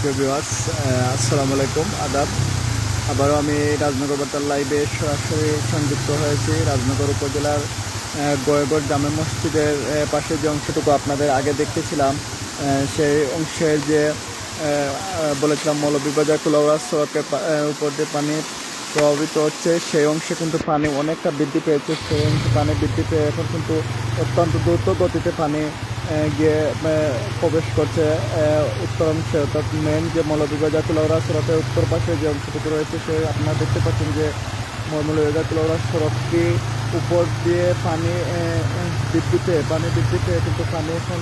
বিওয়াস আসসালামু আলাইকুম, আদাব। আবারও আমি রাজনগর বার্তার লাইভে সরাসরি সংযুক্ত হয়েছি। রাজনগর উপজেলার গয়েগড় জামে মসজিদের পাশে যে অংশটুকু আপনাদের আগে দেখতেছিলাম সেই অংশের যে বলেছিলাম মৌলভীবাজার কুলাউড়া সড়কের উপর দিয়ে পানি প্রভাবিত হচ্ছে, সেই অংশে কিন্তু পানি অনেকটা বৃদ্ধি পেয়েছে। সেই অংশে পানি বৃদ্ধি পেয়ে এখন কিন্তু অত্যন্ত দ্রুত গতিতে পানি গিয়ে প্রবেশ করছে উত্তর অংশে অর্থাৎ মেন যে মৌলভীবাজার কুলাউড়া সড়কের উত্তর পাশে যে অংশটুকু রয়েছে সে আপনারা দেখতে পাচ্ছেন যে মৌলভীবাজার কুলাউড়া সড়কটি উপর দিয়ে পানি আহ, আহ, বৃদ্ধি পেয়ে পানি বৃদ্ধি পেয়ে কিন্তু পানি এখন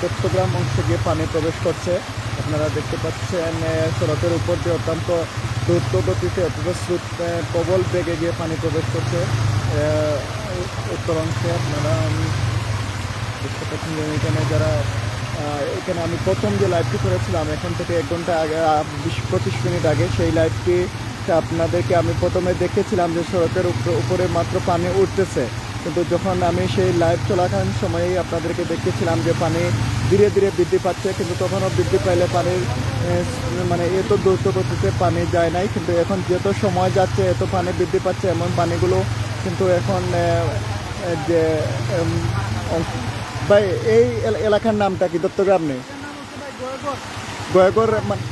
চট্টগ্রাম অংশে গিয়ে পানি প্রবেশ করছে। আপনারা দেখতে পাচ্ছেন সড়কের উপর দিয়ে অত্যন্ত দ্রুত গতিতে অত্যন্ত প্রবল বেগে গিয়ে পানি প্রবেশ করছে। উত্তর অংশে আপনারা উম, দেখতে পাচ্ছেন এখানে যারা এখানে আমি প্রথম যে লাইভটি করেছিলাম এখান থেকে এক ঘণ্টা আগে বিশ পঁচিশ মিনিট আগে সেই লাইভটি আপনাদেরকে আমি প্রথমে দেখেছিলাম যে সড়কের উপর- মাত্র পানি উঠতেছে। কিন্তু যখন আমি সেই লাইভ চলাকালীন সময়েই আপনাদেরকে দেখেছিলাম যে পানি ধীরে ধীরে বৃদ্ধি পাচ্ছে কিন্তু তখনও বৃদ্ধি পাইলে পানির মানে এত দ্রুত গতিতে পানি যায় নাই। কিন্তু এখন যত সময় যাচ্ছে এত পানি বৃদ্ধি পাচ্ছে এমন পানিগুলো কিন্তু এখন যে ভাই, এই এল- এলাকার নামটা কি দত্তগ্রাম নেই গয়গড় মানে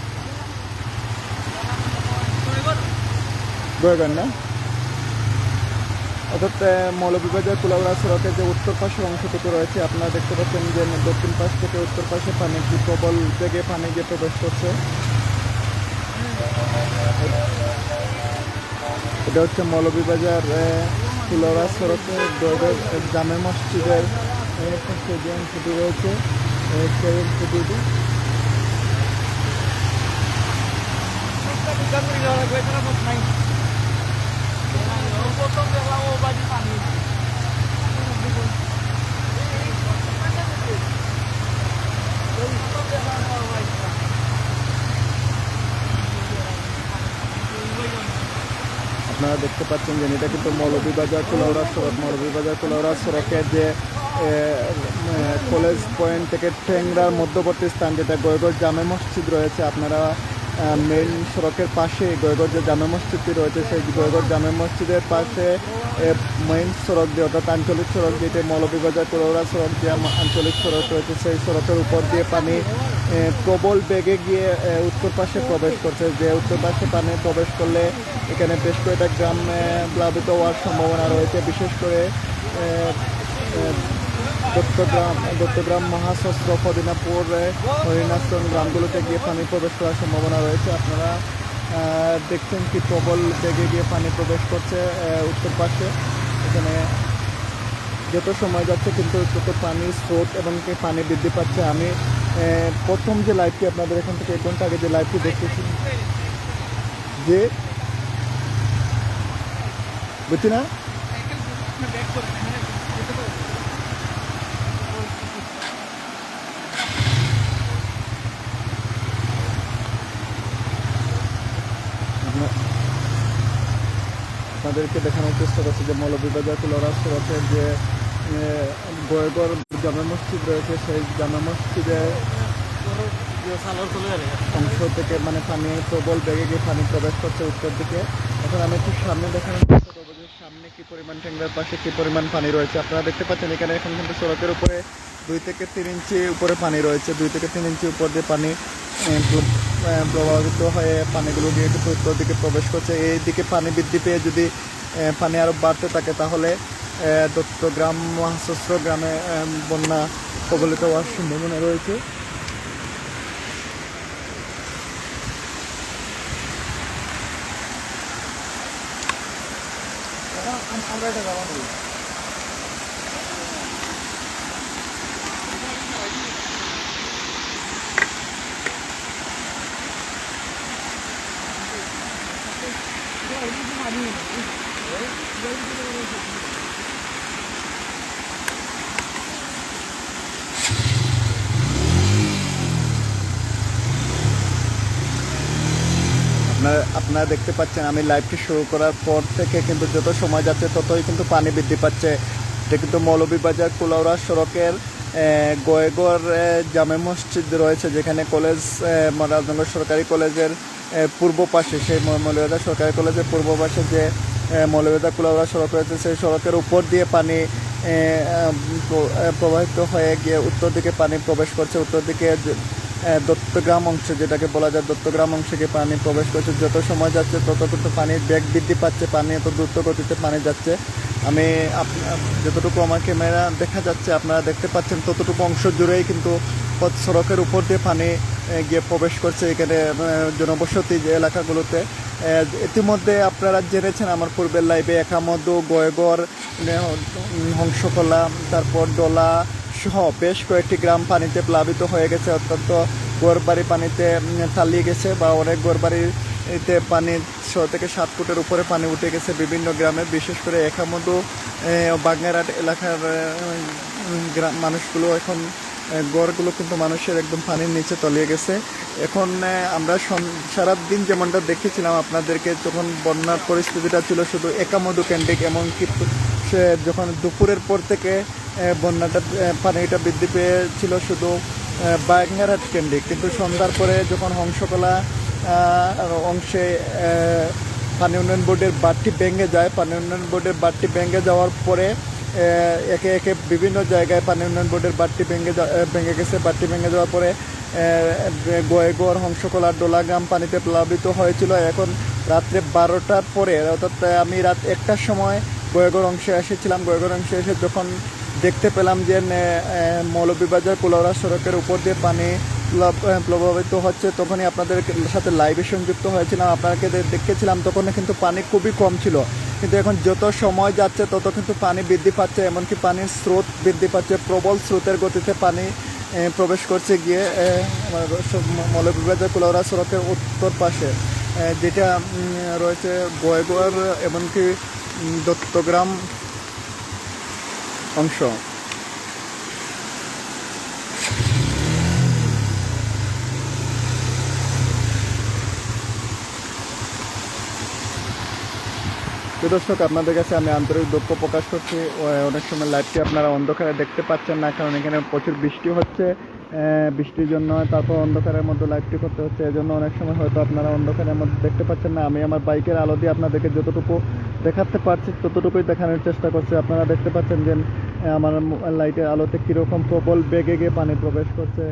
গয়গড় না? অর্থাৎ মৌলভীবাজার কুলাউড়া সড়কের যে উত্তর পাশের অংশটুকু রয়েছে, আপনারা দেখতে পাচ্ছেন যে দক্ষিণ পাশ থেকে উত্তর পাশে পানি কি প্রবল বেগে পানি গিয়ে প্রবেশ করছে। এটা হচ্ছে মৌলভীবাজার ফুলরা গয়গড় জামে মসজিদের স্টেডিয়াম পাশে যে অংশটি রয়েছে আহ, সেই অংশটি আপনারা দেখতে পাচ্ছেন যে এটা কিন্তু মৌলভীবাজার কুলাউড়া সড়ক। মৌলভীবাজার কুলাউড়া সড়কের যে কলেজ পয়েন্ট থেকে টেংরার মধ্যবর্তী স্থান যেটা গয়গড় জামে মসজিদ রয়েছে, আপনারা মেইন সড়কের পাশে গয়গড় যে জামে মসজিদটি রয়েছে, সেই গয়গড় জামে মসজিদের পাশে মেইন সড়ক দিয়ে অর্থাৎ আঞ্চলিক সড়ক যেটি মৌলভীবাজার কুলাউড়া সড়ক যে আঞ্চলিক সড়ক রয়েছে, সেই সড়কের উপর দিয়ে পানি প্রবল বেগে গিয়ে উত্তর পাশে প্রবেশ করছে। যে উত্তর পাশে পানি প্রবেশ করলে এখানে বেশ কয়েকটা গ্রাম প্লাবিত হওয়ার সম্ভাবনা রয়েছে। বিশেষ করে দত্তগ্রাম দত্তগ্রাম মহাশস্ত্র ফদিনাপুর হরিণাশ্রম গ্রামগুলোতে গিয়ে পানি প্রবেশ করার সম্ভাবনা রয়েছে। আপনারা দেখছেন কি প্রবল বেগে গিয়ে পানি প্রবেশ করছে উত্তর পাশে। এখানে যত সময় যাচ্ছে কিন্তু তত পানির স্রোত এবং পানি বৃদ্ধি পাচ্ছে। আমি প্রথম যে লাইভটি আপনাদের এখান থেকে এক ঘণ্টা আগে যে লাইভটি দেখতেছি, যে বুঝছি না? আপনাদেরকে দেখানোর চেষ্টা করছি যে মৌলভীবাজার কুলরা সড়কের যে গয়গড় জামা মসজিদ রয়েছে, সেই জামা মসজিদের অংশ থেকে মানে পানি প্রবল বেগে গিয়ে পানি প্রবেশ করছে উত্তর দিকে। এখন আমি একটু সামনে দেখানোর চেষ্টা করব যে সামনে কি পরিমাণ ট্যাংরার পাশে কি পরিমাণ পানি রয়েছে। আপনারা দেখতে পাচ্ছেন, এখানে এখন কিন্তু সড়কের উপরে দুই থেকে তিন ইঞ্চি উপরে পানি রয়েছে। দুই থেকে তিন ইঞ্চি উপর দিয়ে পানি প্রভাবিত হয়ে পানিগুলো গিয়ে কিন্তু উত্তর দিকে প্রবেশ করছে। এই দিকে পানি বৃদ্ধি পেয়ে যদি পানি আরও বাড়তে থাকে তাহলে দত্তগ্রাম মহাশস্ত্র গ্রামে বন্যা কবলিত হওয়ার সম্ভাবনা রয়েছে। আমরা এটা আপনারা দেখতে পাচ্ছেন, আমি লাইভটি শুরু করার পর থেকে কিন্তু যত সময় যাচ্ছে, ততই কিন্তু পানি বৃদ্ধি পাচ্ছে। এটা কিন্তু মৌলভীবাজার কুলাউড়া সড়কের গোয়েগর জামে মসজিদ রয়েছে, যেখানে কলেজ রাজনগর সরকারি কলেজের পূর্ব পাশে, সেই মৌলভীবাজার সরকারি কলেজের পূর্ব পাশে যে মৌলভীবাজার কুলাউড়া সড়ক রয়েছে, সেই সড়কের উপর দিয়ে পানি প্রবাহিত হয়ে গিয়ে উত্তর দিকে পানি প্রবেশ করছে। উত্তর দিকে দত্তগ্রাম অংশে, যেটাকে বলা যায় দত্তগ্রাম অংশে পানি প্রবেশ করছে। যত সময় যাচ্ছে তত কিন্তু পানির বেগ বৃদ্ধি পাচ্ছে, পানি এত দ্রুত গতিতে পানি যাচ্ছে। আমি যতটুকু আমার ক্যামেরা দেখা যাচ্ছে, আপনারা দেখতে পাচ্ছেন, ততটুকু অংশ জুড়েই কিন্তু পথ সড়কের উপর দিয়ে পানি গিয়ে প্রবেশ করছে এখানে জনবসতি যে এলাকাগুলোতে। ইতিমধ্যে আপনারা জেনেছেন, আমার পূর্বের লাইভে একামদু গয়গড় হংসকলা, তারপর ডলা সহ বেশ কয়েকটি গ্রাম পানিতে প্লাবিত হয়ে গেছে, অত্যন্ত গড়বাড়ি পানিতে তলিয়ে গেছে বা অনেক গড়বাড়ির এতে পানি ছ থেকে সাত ফুটের উপরে পানি উঠে গেছে বিভিন্ন গ্রামে। বিশেষ করে একামধু বাগনারহাট এলাকার গ্রাম মানুষগুলো এখন গড়গুলো কিন্তু মানুষের একদম পানির নিচে তলিয়ে গেছে। এখন আমরা সারাদিন যেমনটা দেখেছিলাম আপনাদেরকে যখন বন্যার পরিস্থিতিটা ছিল শুধু একামধু কেন্দ্রিক, এমনকি যখন দুপুরের পর থেকে বন্যাটা পানিটা বৃদ্ধি পেয়েছিল শুধু বাগনারহাট কেন্দ্রিক। কিন্তু সন্ধ্যার পরে যখন হংসকলা অংশে পানি উন্নয়ন বোর্ডের বাঁধটি ভেঙে যায়, পানি উন্নয়ন বোর্ডের বাঁধটি ভেঙে যাওয়ার পরে একে একে বিভিন্ন জায়গায় পানি উন্নয়ন বোর্ডের বাঁধটি ভেঙে ভেঙে গেছে। বাঁধটি ভেঙে যাওয়ার পরে গোয়েগড় হংসকলার ডোলাগ্রাম পানিতে প্লাবিত হয়েছিল। এখন রাত্রে বারোটার পরে, অর্থাৎ, আমি রাত একটার সময় গোয়েগড় অংশে এসেছিলাম। গোয়েগড় অংশে এসে যখন দেখতে পেলাম যে মৌলভীবাজার কুলাউড়া সড়কের উপর দিয়ে পানি প্রভাবিত হচ্ছে। তখনই আপনাদের সাথে লাইভে সংযুক্ত হয়েছিলাম, আপনাকে দেখেছিলাম তখন কিন্তু পানি খুবই কম ছিল। কিন্তু এখন যত সময় যাচ্ছে, তত কিন্তু পানি বৃদ্ধি পাচ্ছে, এমনকি পানির স্রোত বৃদ্ধি পাচ্ছে। প্রবল স্রোতের গতিতে পানি প্রবেশ করছে গিয়ে মৌলভীবাজার কুলাউড়া সড়কের উত্তর পাশে যেটা রয়েছে গোয়গড় এমনকি দত্তগ্রাম অংশ। দর্শক, আপনাদের কাছে আমি আন্তরিক দুঃখ প্রকাশ করছি। অনেক সময় লাইভটি আপনারা অন্ধকারে দেখতে পাচ্ছেন না, কারণ এখানে প্রচুর বৃষ্টি হচ্ছে। বৃষ্টির জন্য তারপর অন্ধকারের মধ্যে লাইভটি করতে হচ্ছে, এজন্য অনেক সময় হয়তো আপনারা অন্ধকারের মধ্যে দেখতে পাচ্ছেন না। আমি আমার বাইকের আলো দিয়ে আপনাদেরকে যতটুকু দেখাতে পারছি, ততটুকুই দেখানোর চেষ্টা করছি। আপনারা দেখতে পাচ্ছেন যে আমার লাইটের আলোতে কীরকম প্রবল বেগে গিয়ে পানি প্রবেশ করছে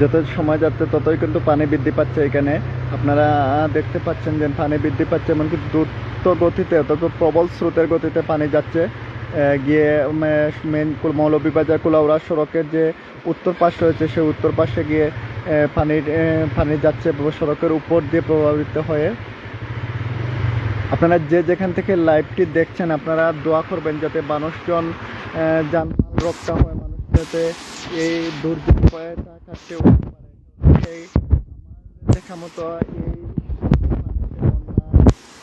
যত সময় যাচ্ছে ততই কিন্তু পানি বৃদ্ধি পাচ্ছে এখানে। আপনারা দেখতে পাচ্ছেন যে পানি বৃদ্ধি পাচ্ছে এমনকি দ্রুত গতিতে অত প্রবল স্রোতের গতিতে পানি যাচ্ছে। গিয়ে মেন মৌলভীবাজার কুলাউড়া সড়কের যে উত্তর পাশ রয়েছে, সেই উত্তর পাশে গিয়ে পানির পানি যাচ্ছে সড়কের উপর দিয়ে প্রভাবিত হয়ে। আপনারা যে যেখান থেকে লাইভটি দেখছেন, আপনারা দোয়া করবেন যাতে মানুষজন যানবাহন রক্ষা হয়, মানুষ যাতে এই দুর্যোগ ভয়টা কাটতে উঠতে পারে। আমার দেখা মতো এই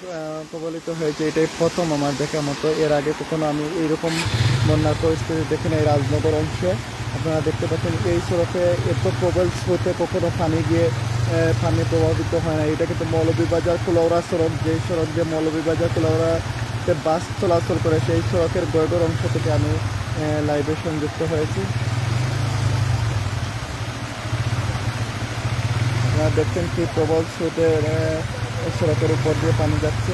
আহ, কবলিত হয়েছে এটাই প্রথম আমার দেখা মতো। এর আগে কখনো আমি এইরকম বন্যার পরিস্থিতি দেখি না এই রাজনগর অংশে। আপনারা দেখতে পাচ্ছেন এই সড়কে এত প্রবল স্রোতে কখনো পানি গিয়ে পানি প্রভাবিত হয় না এটা কিন্তু মৌলভীবাজার কুলাউড়া সড়ক যেই সড়ক দিয়ে মৌলভীবাজার কুলাউড়াতে বাস চলাচল করে সেই সড়কের গয়গর অংশ থেকে আমি লাইভে সংযুক্ত হয়েছি। আপনারা দেখছেন কি প্রবল স্রোতে আহ, সড়কের উপর দিয়ে পানি যাচ্ছে।